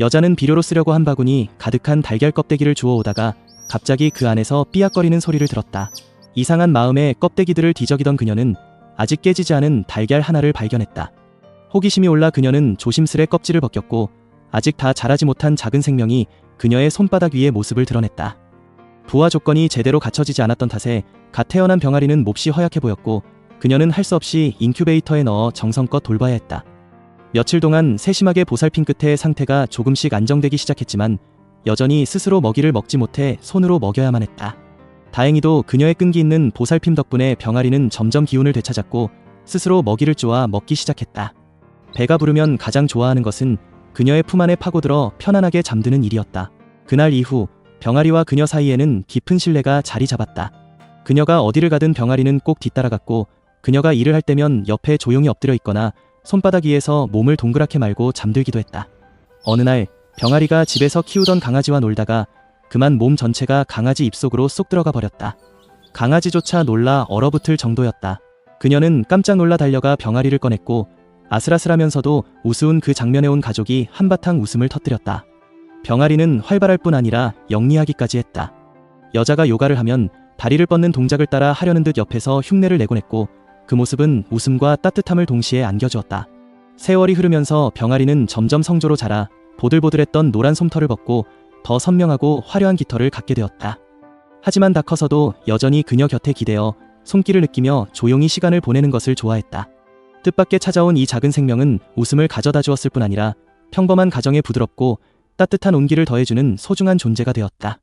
여자는 비료로 쓰려고 한 바구니 가득한 달걀 껍데기를 주워 오다가 갑자기 그 안에서 삐약거리는 소리를 들었다. 이상한 마음에 껍데기들을 뒤적이던 그녀는 아직 깨지지 않은 달걀 하나를 발견했다. 호기심이 올라 그녀는 조심스레 껍질을 벗겼고 아직 다 자라지 못한 작은 생명이 그녀의 손바닥 위에 모습을 드러냈다. 부화 조건이 제대로 갖춰지지 않았던 탓에 갓 태어난 병아리는 몹시 허약해 보였고 그녀는 할 수 없이 인큐베이터에 넣어 정성껏 돌봐야 했다. 며칠 동안 세심하게 보살핀 끝에 상태가 조금씩 안정되기 시작했지만 여전히 스스로 먹이를 먹지 못해 손으로 먹여야만 했다. 다행히도 그녀의 끈기 있는 보살핌 덕분에 병아리는 점점 기운을 되찾았고 스스로 먹이를 쪼아 먹기 시작했다. 배가 부르면 가장 좋아하는 것은 그녀의 품 안에 파고들어 편안하게 잠드는 일이었다. 그날 이후 병아리와 그녀 사이에는 깊은 신뢰가 자리 잡았다. 그녀가 어디를 가든 병아리는 꼭 뒤따라갔고 그녀가 일을 할 때면 옆에 조용히 엎드려 있거나 손바닥 위에서 몸을 동그랗게 말고 잠들기도 했다. 어느 날 병아리가 집에서 키우던 강아지와 놀다가 그만 몸 전체가 강아지 입속으로 쏙 들어가 버렸다. 강아지조차 놀라 얼어붙을 정도였다. 그녀는 깜짝 놀라 달려가 병아리를 꺼냈고 아슬아슬하면서도 우스운 그 장면에 온 가족이 한바탕 웃음을 터뜨렸다. 병아리는 활발할 뿐 아니라 영리하기까지 했다. 여자가 요가를 하면 다리를 뻗는 동작을 따라 하려는 듯 옆에서 흉내를 내곤 했고 그 모습은 웃음과 따뜻함을 동시에 안겨주었다. 세월이 흐르면서 병아리는 점점 성조로 자라 보들보들했던 노란 솜털을 벗고 더 선명하고 화려한 깃털을 갖게 되었다. 하지만 다 커서도 여전히 그녀 곁에 기대어 손길을 느끼며 조용히 시간을 보내는 것을 좋아했다. 뜻밖의 찾아온 이 작은 생명은 웃음을 가져다 주었을 뿐 아니라 평범한 가정에 부드럽고 따뜻한 온기를 더해주는 소중한 존재가 되었다.